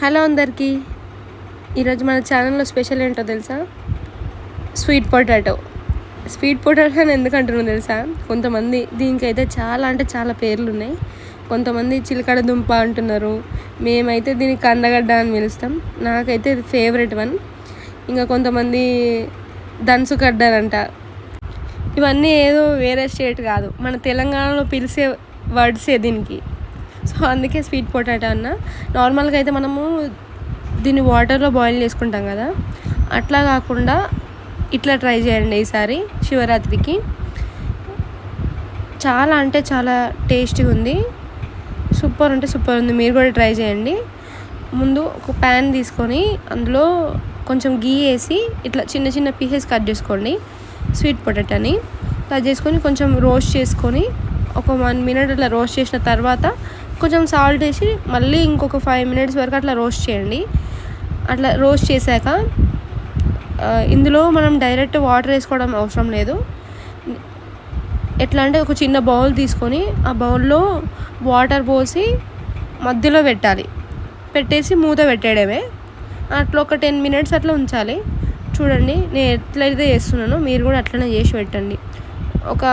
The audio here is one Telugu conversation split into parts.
హలో అందరికీ. ఈరోజు మన ఛానల్లో స్పెషల్ ఏంటో తెలుసా? Sweet potato. స్వీట్ పొటాటో అని ఎందుకు అంటున్నాను తెలుసా? కొంతమంది దీనికైతే చాలా అంటే చాలా పేర్లు ఉన్నాయి కొంతమంది చిలకడ దుంప అంటున్నారు. మేమైతే దీనికి కందగడ్డ అని పిలుస్తాం. నాకైతే ఇది ఫేవరెట్ వన్. ఇంకా కొంతమంది దంచుగడ్డ అంట. ఇవన్నీ ఏదో వేరే స్టేట్ కాదు. మన తెలంగాణలో పిలిచే వర్డ్సే దీనికి. సో అందుకే స్వీట్ పొటాటో అన్న. నార్మల్గా అయితే మనము దీన్ని వాటర్లో బాయిల్ చేసుకుంటాం కదా. అట్లా కాకుండా ఇట్లా ట్రై చేయండి ఈసారి శివరాత్రికి. చాలా అంటే చాలా టేస్టీగా ఉంది. సూపర్ అంటే సూపర్ ఉంది. మీరు కూడా ట్రై చేయండి. ముందు ఒక ప్యాన్ తీసుకొని అందులో కొంచెం గీ వేసి ఇట్లా చిన్న చిన్న పీసెస్ కట్ చేసుకోండి. స్వీట్ పొటాటోని కట్ చేసుకొని కొంచెం రోస్ట్ చేసుకొని ఒక వన్ మినిట్ అట్లా రోస్ట్ చేసిన తర్వాత కొంచెం సాల్ట్ వేసి మళ్ళీ ఇంకొక ఫైవ్ మినిట్స్ వరకు అట్లా రోస్ట్ చేయండి. అట్లా రోస్ట్ చేశాక ఇందులో మనం డైరెక్ట్ వాటర్ వేసుకోవడం అవసరం లేదు. ఎట్లా అంటే ఒక చిన్న బౌల్ తీసుకొని ఆ బౌల్లో వాటర్ పోసి మధ్యలో పెట్టాలి. పెట్టేసి మూత పెట్టేయడమే. అట్లా ఒక టెన్ మినిట్స్ అట్లా ఉంచాలి. చూడండి నేను ఎట్లయితే చేస్తున్నానో మీరు కూడా అట్లనే చేసి పెట్టండి. ఒక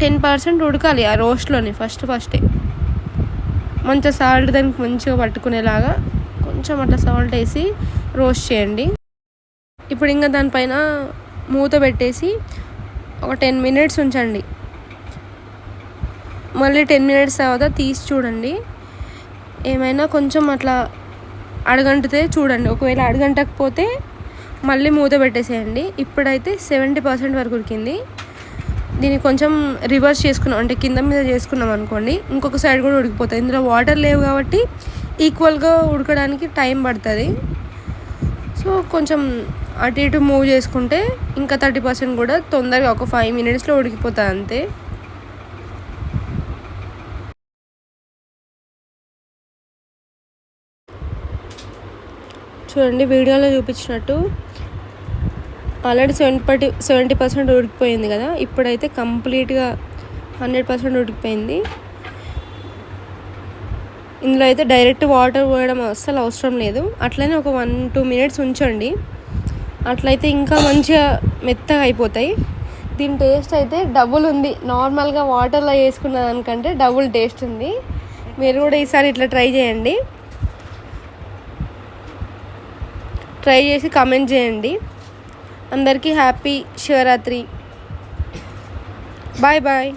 టెన్ పర్సెంట్ ఉడకాలి ఆ రోస్ట్లోని ఫస్ట్ ఫస్టే మంచిగా సాల్ట్ దానికి మంచిగా పట్టుకునేలాగా కొంచెం అట్లా సాల్ట్ వేసి రోస్ట్ చేయండి. ఇప్పుడు ఇంకా దానిపైన మూత పెట్టేసి ఒక టెన్ మినిట్స్ ఉంచండి. మళ్ళీ టెన్ మినిట్స్ తర్వాత తీసి చూడండి. ఏమైనా కొంచెం అట్లా అడగంటితే చూడండి. ఒకవేళ అడగంటకపోతే మళ్ళీ మూత పెట్టేసేయండి. ఇప్పుడైతే సెవెంటీ పర్సెంట్ వరకు ఉడికింది. దీన్ని కొంచెం రివర్స్ చేసుకున్నాం. అంటే కింద మీద చేసుకున్నాం అనుకోండి ఇంకొక సైడ్ కూడా ఉడికిపోతుంది ఇందులో వాటర్ లేవు కాబట్టి ఈక్వల్గా ఉడకడానికి టైం పడుతుంది. సో కొంచెం అటు ఇటు మూవ్ చేసుకుంటే ఇంకా థర్టీ పర్సెంట్ కూడా తొందరగా ఒక ఫైవ్ మినిట్స్లో ఉడికిపోతుంది అంతే. చూడండి వీడియోలో చూపించినట్టు ఆల్రెడీ సెవెంటీ పర్టీ సెవెంటీ పర్సెంట్ ఉడికిపోయింది కదా ఇప్పుడైతే కంప్లీట్గా హండ్రెడ్ పర్సెంట్ ఉడికిపోయింది. ఇందులో అయితే డైరెక్ట్ వాటర్ పోయడం అస్సలు అవసరం లేదు. అట్లనే ఒక వన్ టూ మినిట్స్ ఉంచండి. అట్లయితే ఇంకా మంచిగా మెత్తగా అయిపోతాయి. దీని టేస్ట్ అయితే డబుల్ ఉంది. నార్మల్గా వాటర్లో వేసుకున్న దానికంటే డబుల్ టేస్ట్ ఉంది. మీరు కూడా ఈసారి ఇట్లా ట్రై చేయండి. ట్రై చేసి కామెంట్ చేయండి. అందరికీ హ్యాపీ శివరాత్రి బాయ్ బాయ్